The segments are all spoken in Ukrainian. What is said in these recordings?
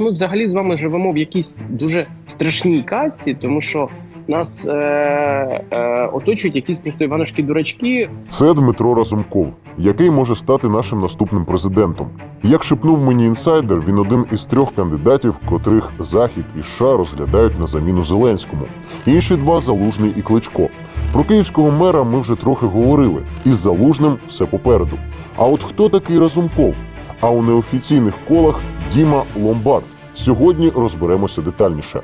Ми взагалі з вами живемо в якійсь дуже страшній касі, тому що нас е, е, оточують якісь просто іванушки дурачки. Це Дмитро Разумков, який може стати нашим наступним президентом. Як шепнув мені інсайдер, він один із трьох кандидатів, котрих Захід і США розглядають на заміну Зеленському. Інші два залужний і кличко. Про київського мера ми вже трохи говорили. Із залужним все попереду. А от хто такий Разумков? А у неофіційних колах Діма Ломбард. Сьогодні розберемося детальніше.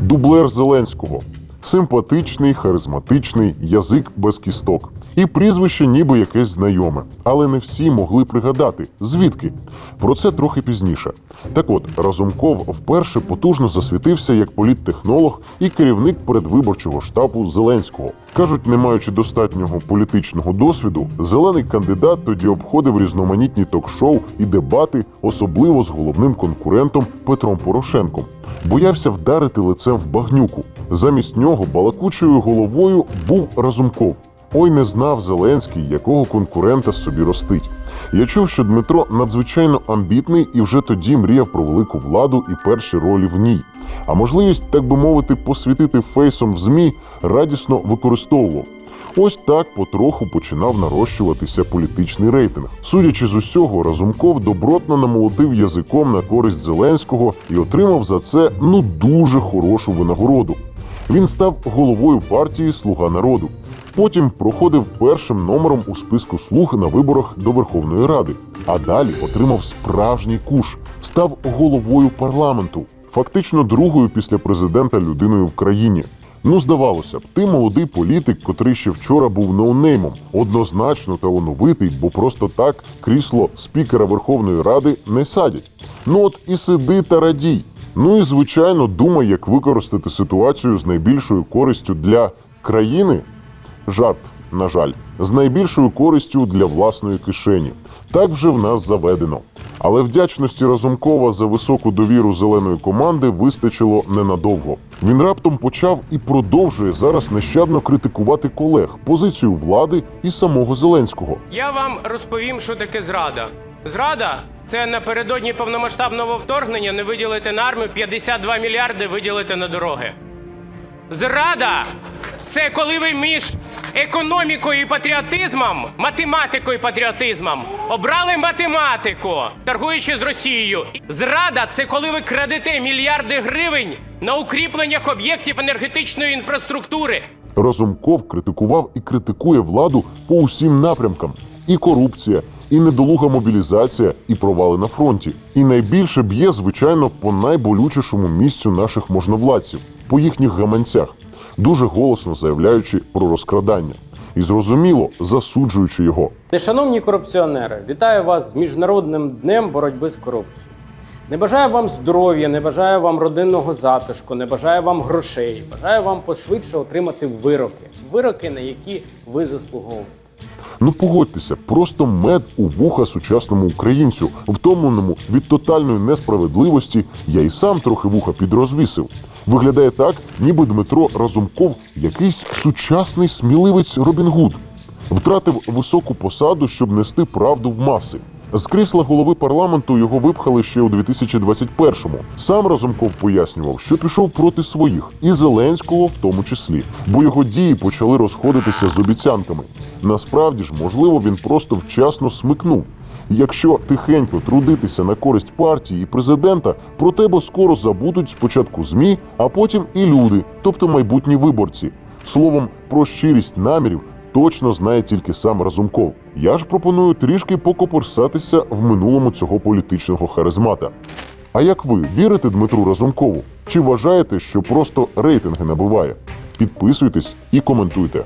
Дублер Зеленського. Симпатичний, харизматичний, язик без кісток. І прізвище ніби якесь знайоме, але не всі могли пригадати, звідки. Про це трохи пізніше. Так от, Разумков вперше потужно засвітився як політтехнолог і керівник передвиборчого штабу Зеленського. Кажуть, не маючи достатнього політичного досвіду, зелений кандидат тоді обходив різноманітні ток-шоу і дебати, особливо з головним конкурентом Петром Порошенком. Боявся вдарити лицем в багнюку. Замість нього балакучою головою був Разумков. Ой, не знав Зеленський, якого конкурента собі ростить. Я чув, що Дмитро надзвичайно амбітний і вже тоді мріяв про велику владу і перші ролі в ній. А можливість, так би мовити, посвітити фейсом в змі радісно використовував. Ось так потроху починав нарощуватися політичний рейтинг. Судячи з усього, Разумков добротно намолотив язиком на користь Зеленського і отримав за це ну дуже хорошу винагороду. Він став головою партії Слуга народу. Потім проходив першим номером у списку слуг на виборах до Верховної Ради, а далі отримав справжній куш, став головою парламенту, фактично другою після президента людиною в країні. Ну, здавалося б, ти молодий політик, котрий ще вчора був ноунеймом, однозначно талановитий, бо просто так крісло спікера Верховної Ради не садять. Ну от і сиди та радій. Ну і звичайно, думай, як використати ситуацію з найбільшою користю для країни. Жарт, на жаль, з найбільшою користю для власної кишені. Так вже в нас заведено. Але вдячності Разумкова за високу довіру зеленої команди вистачило ненадовго. Він раптом почав і продовжує зараз нещадно критикувати колег, позицію влади і самого Зеленського. Я вам розповім, що таке зрада. Зрада це напередодні повномасштабного вторгнення не виділити на армію 52 мільярди виділити на дороги. Зрада це коли ви між економікою і патріотизмом, математикою і патріотизмом обрали математику, торгуючи з Росією. Зрада це коли ви крадете мільярди гривень на укріпленнях об'єктів енергетичної інфраструктури. Разумков критикував і критикує владу по усім напрямкам: і корупція, і недолуга мобілізація, і провали на фронті. І найбільше б'є, звичайно, по найболючішому місцю наших можновладців по їхніх гаманцях, дуже голосно заявляючи про розкрадання. І зрозуміло, засуджуючи його. Шановні корупціонери, вітаю вас з Міжнародним днем боротьби з корупцією. Не бажаю вам здоров'я, не бажаю вам родинного затишку, не бажаю вам грошей. Бажаю вам пошвидше отримати вироки. Вироки, на які ви заслуговуєте. Ну погодьтеся, просто мед у вуха сучасному українцю, втомленому від тотальної несправедливості, я і сам трохи вуха підрозвісив. Виглядає так, ніби Дмитро Разумков якийсь сучасний сміливець Робін Гуд. Втратив високу посаду, щоб нести правду в маси. З крісла голови парламенту його випхали ще у 2021-му. Сам Разумков пояснював, що пішов проти своїх і Зеленського в тому числі, бо його дії почали розходитися з обіцянками. Насправді ж, можливо, він просто вчасно смикнув. Якщо тихенько трудитися на користь партії і президента, про тебе скоро забудуть спочатку змі, а потім і люди, тобто майбутні виборці. Словом, про щирість намірів точно знає тільки сам Разумков. Я ж пропоную трішки покоперсатися в минулому цього політичного харизмата. А як ви вірите Дмитру Разумкову? Чи вважаєте, що просто рейтинги набиває? Підписуйтесь і коментуйте.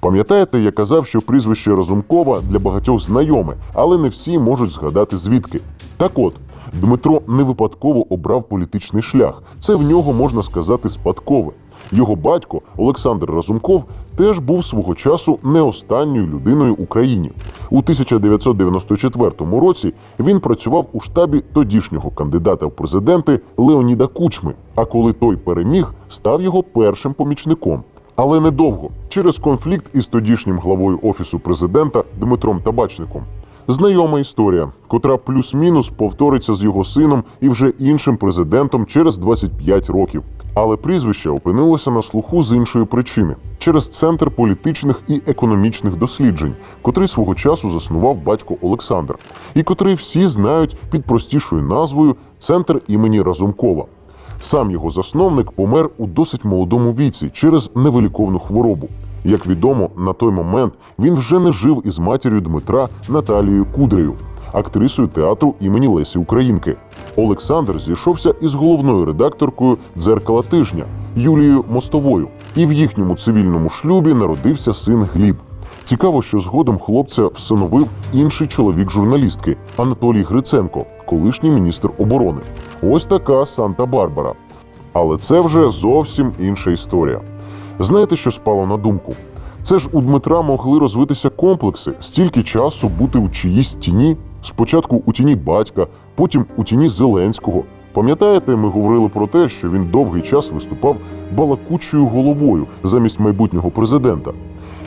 Пам'ятаєте, я казав, що прізвище Разумкова для багатьох знайоме, але не всі можуть згадати звідки. Так от, Дмитро не випадково обрав політичний шлях. Це в нього можна сказати спадкове. Його батько Олександр Разумков теж був свого часу не останньою людиною в Україні. У 1994 році він працював у штабі тодішнього кандидата в президенти Леоніда Кучми. А коли той переміг, став його першим помічником. Але недовго через конфлікт із тодішнім главою офісу президента Дмитром Табачником. Знайома історія, котра плюс-мінус повториться з його сином і вже іншим президентом через 25 років. Але прізвище опинилося на слуху з іншої причини через центр політичних і економічних досліджень, котрий свого часу заснував батько Олександр, і котрий всі знають під простішою назвою Центр імені Разумкова. Сам його засновник помер у досить молодому віці через невиліковну хворобу. Як відомо, на той момент він вже не жив із матір'ю Дмитра Наталією Кудрею, актрисою театру імені Лесі Українки. Олександр зійшовся із головною редакторкою дзеркала тижня Юлією Мостовою, і в їхньому цивільному шлюбі народився син Гліб. Цікаво, що згодом хлопця всиновив інший чоловік журналістки Анатолій Гриценко, колишній міністр оборони. Ось така Санта-Барбара. Але це вже зовсім інша історія. Знаєте, що спало на думку? Це ж у Дмитра могли розвитися комплекси, стільки часу бути у чиїсь тіні. Спочатку у тіні батька, потім у тіні Зеленського. Пам'ятаєте, ми говорили про те, що він довгий час виступав балакучою головою замість майбутнього президента.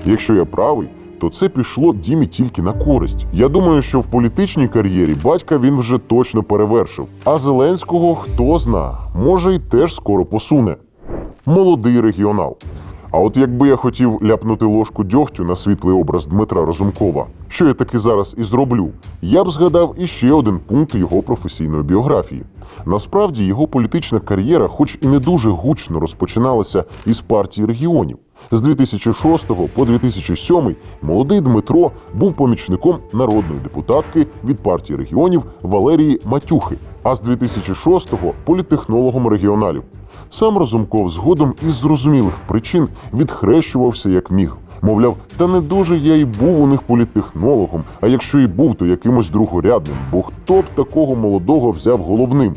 Якщо я правий, то це пішло Дімі тільки на користь. Я думаю, що в політичній кар'єрі батька він вже точно перевершив. А Зеленського хто зна, може й теж скоро посуне. Молодий регіонал. А от якби я хотів ляпнути ложку дьогтю на світлий образ Дмитра Розумкова, що я таки зараз і зроблю, я б згадав іще один пункт його професійної біографії. Насправді його політична кар'єра, хоч і не дуже гучно розпочиналася із партії регіонів. З 2006 по 2007 молодий Дмитро був помічником народної депутатки від партії регіонів Валерії Матюхи, а з 2006-го політтехнологом регіоналів. Сам Разумков згодом із зрозумілих причин відхрещувався як міг. Мовляв, та не дуже я й був у них політтехнологом, а якщо і був, то якимось другорядним, бо хто б такого молодого взяв головним?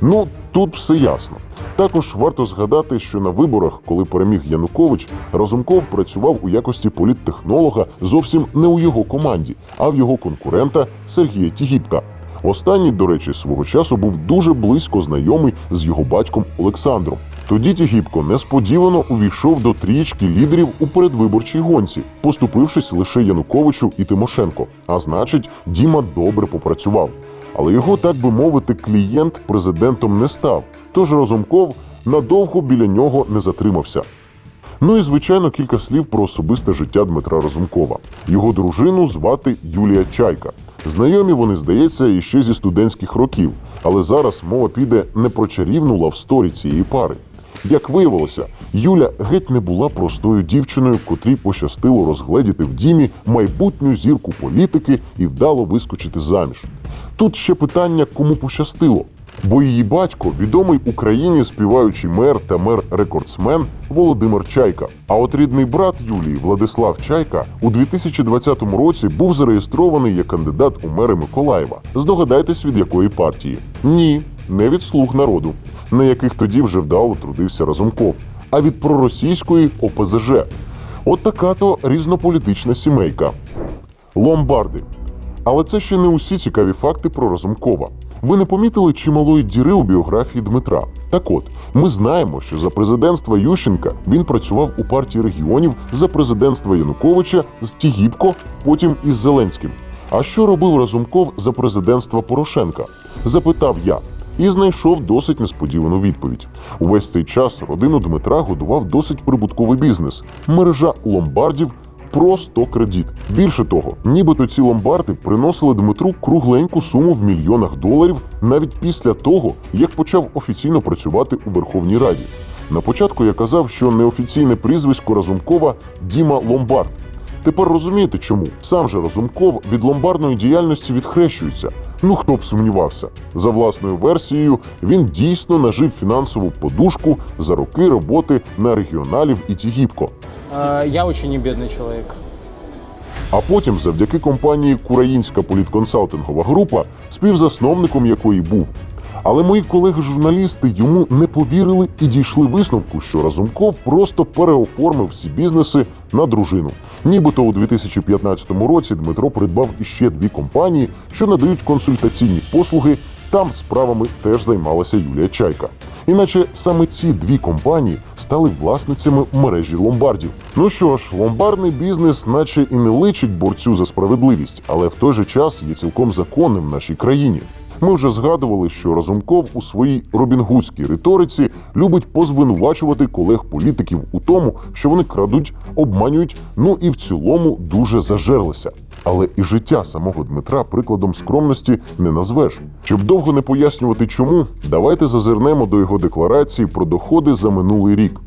Ну, тут все ясно. Також варто згадати, що на виборах, коли переміг Янукович, Разумков працював у якості політтехнолога зовсім не у його команді, а в його конкурента Сергія Тігіпка. Останній, до речі, свого часу був дуже близько знайомий з його батьком Олександром. Тоді Тігіпко несподівано увійшов до трієчки лідерів у передвиборчій гонці, поступившись лише Януковичу і Тимошенко. А значить, Діма добре попрацював. Але його, так би мовити, клієнт президентом не став. Тож Разумков надовго біля нього не затримався. Ну і звичайно кілька слів про особисте життя Дмитра Разумкова. Його дружину звати Юлія Чайка. Знайомі вони, здається, іще зі студентських років, але зараз мова піде не про чарівну лавсторі цієї пари. Як виявилося, Юля геть не була простою дівчиною, котрій пощастило розгледіти в дімі майбутню зірку політики і вдало вискочити заміж. Тут ще питання, кому пощастило. Бо її батько відомий Україні співаючий мер та мер-рекордсмен Володимир Чайка. А от рідний брат Юлії Владислав Чайка у 2020 році був зареєстрований як кандидат у мери Миколаєва. Здогадайтесь, від якої партії? Ні, не від слуг народу, на яких тоді вже вдало трудився Разумков, а від проросійської ОПЗЖ. От така то різнополітична сімейка. Ломбарди. Але це ще не усі цікаві факти про Разумкова. Ви не помітили чималої діри у біографії Дмитра? Так от, ми знаємо, що за президентства Ющенка він працював у партії регіонів за президентства Януковича з Тігіпко, потім із Зеленським. А що робив Разумков за президентства Порошенка? Запитав я. І знайшов досить несподівану відповідь. Увесь цей час родину Дмитра годував досить прибутковий бізнес мережа ломбардів просто кредит. Більше того, нібито ці ломбарди приносили Дмитру кругленьку суму в мільйонах доларів навіть після того, як почав офіційно працювати у Верховній Раді. На початку я казав, що неофіційне прізвисько Разумкова Діма Ломбард. Тепер розумієте чому? Сам же Разумков від ломбардної діяльності відхрещується. Ну хто б сумнівався. За власною версією, він дійсно нажив фінансову подушку за роки роботи на регіоналів і Тігіпко. Э, Я очень не бедный человек. А потім, завдяки компанії Кураїнська політконсалтингова група, співзасновником якої був. Але мої колеги-журналісти йому не повірили і дійшли висновку, що Разумков просто переоформив всі бізнеси на дружину. Нібито у 2015 році Дмитро придбав іще дві компанії, що надають консультаційні послуги. Там справами теж займалася Юлія Чайка. Іначе саме ці дві компанії стали власницями мережі ломбардів. Ну що ж, ломбардний бізнес, наче і не личить борцю за справедливість, але в той же час є цілком законним в нашій країні. Ми вже згадували, що Разумков у своїй робінгудській риториці любить позвинувачувати колег-політиків у тому, що вони крадуть, обманюють, ну і в цілому дуже зажерлися. Але і життя самого Дмитра прикладом скромності не назвеш. Щоб довго не пояснювати чому, давайте зазирнемо до його декларації про доходи за минулий рік.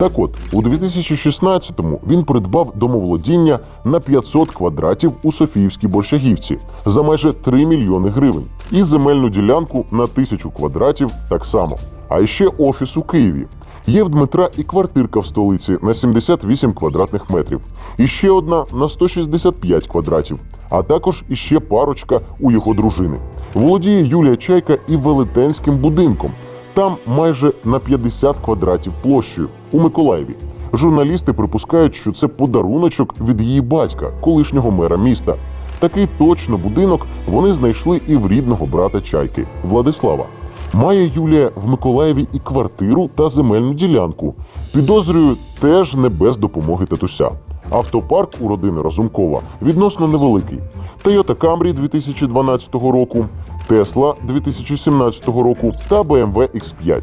Так от, у 2016-му він придбав домоволодіння на 500 квадратів у Софіївській Борщагівці за майже 3 мільйони гривень і земельну ділянку на 1000 квадратів так само. А ще офіс у Києві. Є в Дмитра і квартирка в столиці на 78 квадратних метрів, і ще одна на 165 квадратів, а також іще парочка у його дружини. Володіє Юлія Чайка і велетенським будинком. Там майже на 50 квадратів площею у Миколаєві. Журналісти припускають, що це подаруночок від її батька, колишнього мера міста. Такий точно будинок вони знайшли і в рідного брата Чайки Владислава. Має Юлія в Миколаєві і квартиру та земельну ділянку. Підозрюю, теж не без допомоги татуся. Автопарк у родини Разумкова відносно невеликий. Toyota Camry 2012 року, Tesla 2017 року та BMW X5.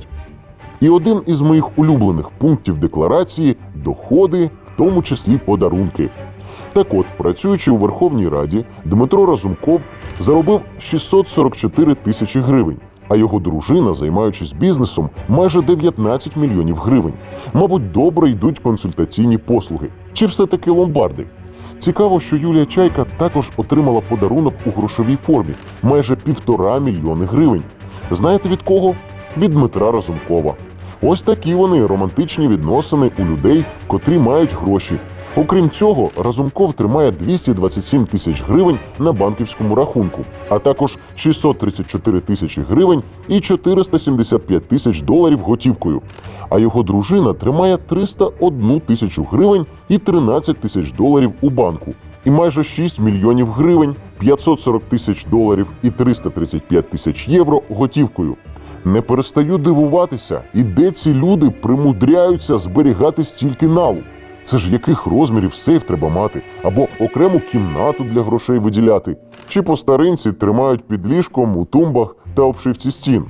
І один із моїх улюблених пунктів декларації доходи, в тому числі подарунки. Так от, працюючи у Верховній Раді, Дмитро Разумков заробив 644 тисячі гривень, а його дружина, займаючись бізнесом, майже 19 мільйонів гривень. Мабуть, добре йдуть консультаційні послуги. Чи все-таки ломбарди? Цікаво, що Юлія Чайка також отримала подарунок у грошовій формі майже півтора мільйони гривень. Знаєте від кого? Від Дмитра Разумкова. Ось такі вони романтичні відносини у людей, котрі мають гроші. Окрім цього, Разумков тримає 227 тисяч гривень на банківському рахунку, а також 634 тисячі гривень і 475 тисяч доларів готівкою. А його дружина тримає 301 тисячу гривень і 13 тисяч доларів у банку. І майже 6 мільйонів гривень, 540 тисяч доларів і 335 тисяч євро готівкою. Не перестаю дивуватися, і де ці люди примудряються зберігати стільки налу. Це ж яких розмірів сейф треба мати, або окрему кімнату для грошей виділяти, чи по старинці тримають під ліжком у тумбах та обшивці стін.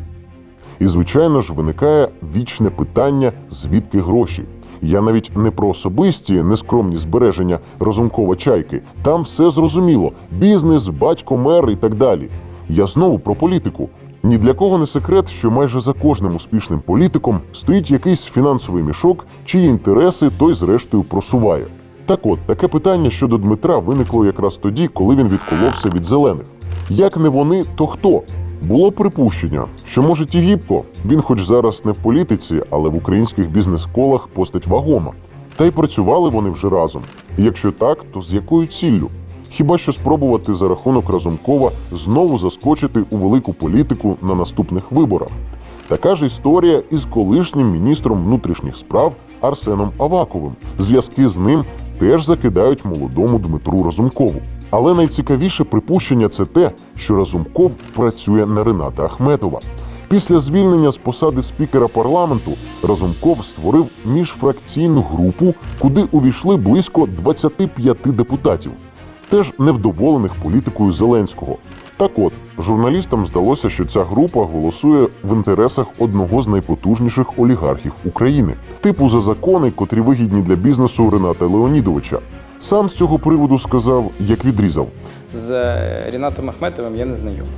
І, звичайно ж, виникає вічне питання, звідки гроші. Я навіть не про особисті нескромні збереження розумкова чайки. Там все зрозуміло: бізнес, батько, мер і так далі. Я знову про політику. Ні для кого не секрет, що майже за кожним успішним політиком стоїть якийсь фінансовий мішок, чиї інтереси той зрештою просуває. Так от, таке питання щодо Дмитра виникло якраз тоді, коли він відколовся від зелених. Як не вони, то хто? Було припущення, що може Тігіпко, він хоч зараз не в політиці, але в українських бізнес-колах постать вагома. Та й працювали вони вже разом. І якщо так, то з якою ціллю? Хіба що спробувати за рахунок Разумкова знову заскочити у велику політику на наступних виборах. Така ж історія із колишнім міністром внутрішніх справ Арсеном Аваковим. Зв'язки з ним теж закидають молодому Дмитру Разумкову. Але найцікавіше припущення це те, що Разумков працює на Рената Ахметова. Після звільнення з посади спікера парламенту Разумков створив міжфракційну групу, куди увійшли близько 25 депутатів, теж невдоволених політикою Зеленського. Так от, журналістам здалося, що ця група голосує в інтересах одного з найпотужніших олігархів України, типу за закони, котрі вигідні для бізнесу Рената Леонідовича. Сам з цього приводу сказав, як відрізав. З е, Рінатом Ахметовим я не знайомий.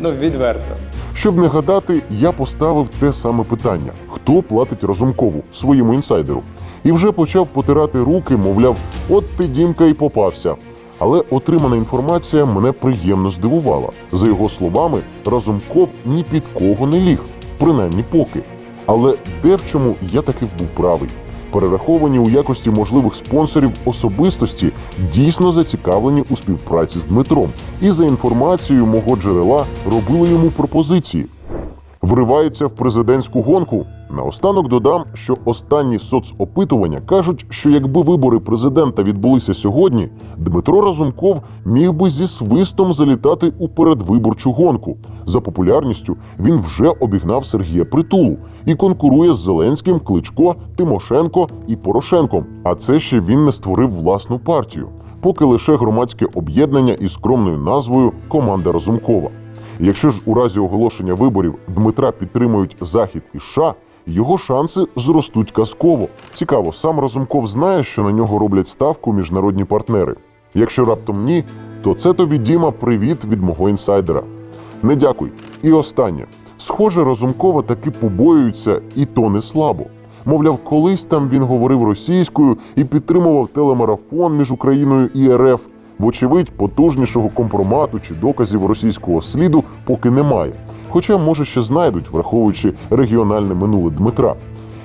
Ну, відверто. Щоб не гадати, я поставив те саме питання: хто платить Разумкову своєму інсайдеру? І вже почав потирати руки, мовляв, от ти Дімка і попався. Але отримана інформація мене приємно здивувала. За його словами, Разумков ні під кого не ліг, принаймні поки. Але де в чому я таки був правий? Перераховані у якості можливих спонсорів особистості дійсно зацікавлені у співпраці з Дмитром, і за інформацією мого джерела робили йому пропозиції. Вривається в президентську гонку. Наостанок додам, що останні соцопитування кажуть, що якби вибори президента відбулися сьогодні, Дмитро Разумков міг би зі свистом залітати у передвиборчу гонку. За популярністю він вже обігнав Сергія Притулу і конкурує з Зеленським, Кличко, Тимошенко і Порошенком. А це ще він не створив власну партію, поки лише громадське об'єднання із скромною назвою Команда Разумкова. Якщо ж у разі оголошення виборів Дмитра підтримують Захід і США, його шанси зростуть казково. Цікаво, сам Разумков знає, що на нього роблять ставку міжнародні партнери. Якщо раптом ні, то це тобі Діма привіт від мого інсайдера. Не дякуй. І останнє. Схоже, Разумкова таки побоюються, і то не слабо. Мовляв, колись там він говорив російською і підтримував телемарафон між Україною і РФ. Вочевидь, потужнішого компромату чи доказів російського сліду поки немає. Хоча, може, ще знайдуть, враховуючи регіональне минуле Дмитра.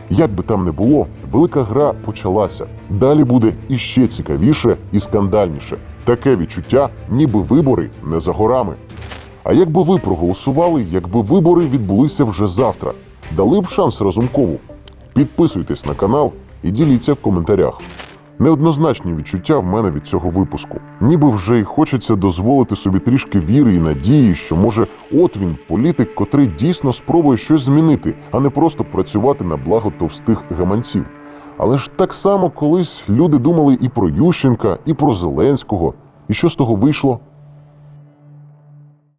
Як би там не було, велика гра почалася. Далі буде іще цікавіше і скандальніше. Таке відчуття, ніби вибори не за горами. А як би ви проголосували, якби вибори відбулися вже завтра? Дали б шанс Разумкову? Підписуйтесь на канал і діліться в коментарях. Неоднозначні відчуття в мене від цього випуску. Ніби вже й хочеться дозволити собі трішки віри і надії, що може от він, політик, котрий дійсно спробує щось змінити, а не просто працювати на благо товстих гаманців. Але ж так само колись люди думали і про Ющенка, і про Зеленського. І що з того вийшло?